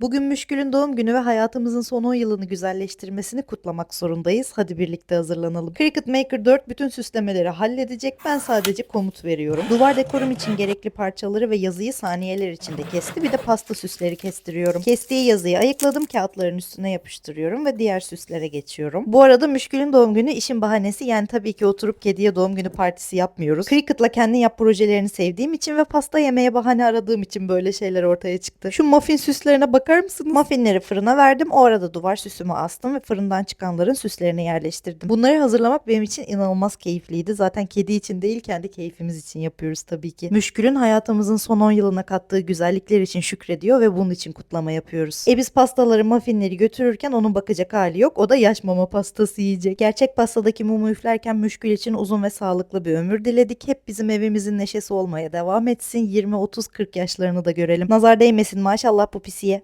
Bugün Müşkül'ün doğum günü ve hayatımızın son 10 yılını güzelleştirmesini kutlamak zorundayız. Hadi birlikte hazırlanalım. Cricut Maker 4 bütün süslemeleri halledecek. Ben sadece komut veriyorum. Duvar dekorum için gerekli parçaları ve yazıyı saniyeler içinde kesti. Bir de pasta süsleri kestiriyorum. Kestiği yazıyı ayıkladım. Kağıtların üstüne yapıştırıyorum ve diğer süslere geçiyorum. Bu arada Müşkül'ün doğum günü işin bahanesi. Yani tabii ki oturup kediye doğum günü partisi yapmıyoruz. Cricut'la kendin yap projelerini sevdiğim için ve pasta yemeye bahane aradığım için böyle şeyler ortaya çıktı. Şu muffin süslerine bakar mısınız? Muffinleri fırına verdim. O arada duvar süsümü astım ve fırından çıkanların süslerini yerleştirdim. Bunları hazırlamak benim için inanılmaz keyifliydi. Zaten kedi için değil kendi keyfimiz için yapıyoruz tabii ki. Müşkül'ün hayatımızın son 10 yılına kattığı güzellikler için şükrediyor ve bunun için kutlama yapıyoruz. E biz pastaları, muffinleri götürürken onun bakacak hali yok. O da yaş mama pastası yiyecek. Gerçek pastadaki mumu üflerken Müşkül için uzun ve sağlıklı bir ömür diledik. Hep bizim evimizin neşesi olmaya devam etsin. 20, 30, 40 yaşlarını da görelim. Nazar değmesin maşallah bu pisiye.